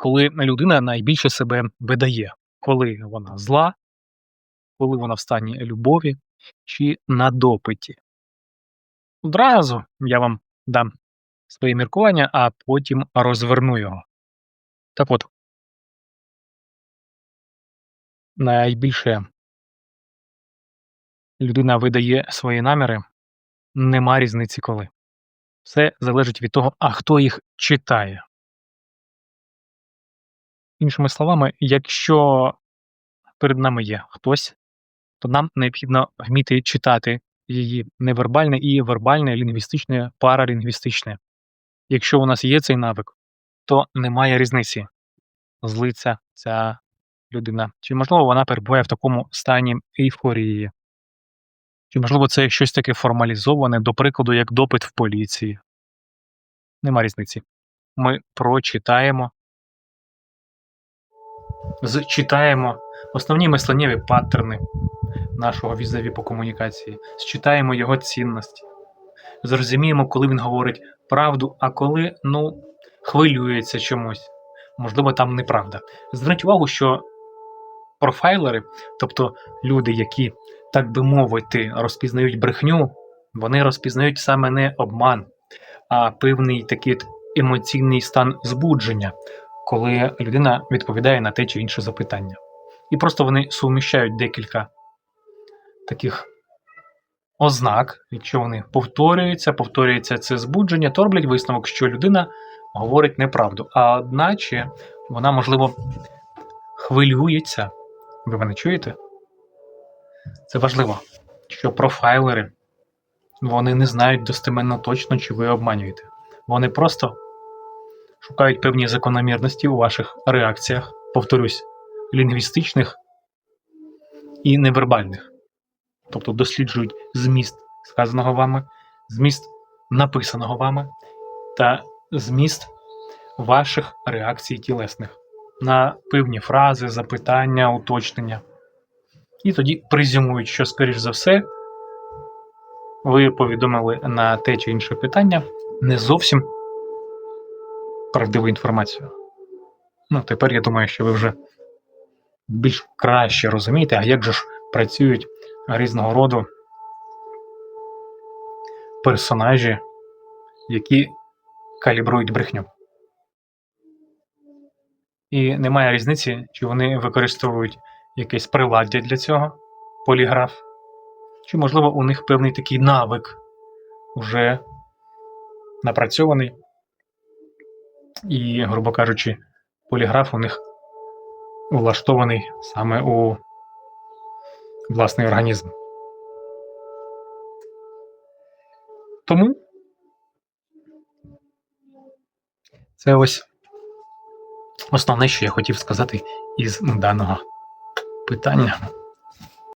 коли людина найбільше себе видає, коли вона зла, коли вона в стані любові чи на допиті. Одразу я вам дам своє міркування, а потім розверну його. Так от, найбільше людина видає свої наміри, нема різниці коли. Все залежить від того, а хто їх читає. Іншими словами, якщо перед нами є хтось, то нам необхідно вміти читати її невербальне і вербальне, лінгвістичне, паралінгвістичне. Якщо у нас є цей навик, то немає різниці, злиться ця людина. Чи можливо вона перебуває в такому стані ейфорії? Чи можливо це щось таке формалізоване, до прикладу, як допит в поліції? Нема різниці. Ми прочитаємо, зчитаємо основні мисленнєві паттерни нашого візаві по комунікації, зчитаємо його цінності, зрозуміємо, коли він говорить правду, а коли ну, хвилюється чомусь. Можливо, там неправда. Зверніть увагу, що профайлери, тобто люди, які, так би мовити, розпізнають брехню, вони розпізнають саме не обман, а певний такий емоційний стан збудження, коли людина відповідає на те чи інше запитання. І просто вони суміщають декілька таких ознак, якщо вони повторюються, повторюється це збудження, то роблять висновок, що людина говорить неправду. А одначе вона, можливо, хвилюється. Ви мене чуєте? Це важливо, що профайлери вони не знають достеменно точно, чи ви обманюєте. Вони просто шукають певні закономірності у ваших реакціях, повторюсь, лінгвістичних і невербальних. Тобто досліджують зміст сказаного вами, зміст написаного вами та зміст ваших реакцій тілесних на певні фрази, запитання, уточнення. І тоді презюмують, що, скоріш за все, ви повідомили на те чи інше питання не зовсім правдиву інформацію. Ну, тепер я думаю, що ви вже більш краще розумієте, а як же ж працюють різного роду персонажі, які калібрують брехню. І немає різниці, чи вони використовують якесь приладдя для цього, поліграф, чи, можливо, у них певний такий навик вже напрацьований. І, грубо кажучи, поліграф у них влаштований саме у власний організм. Тому це ось основне, що я хотів сказати із даного питання.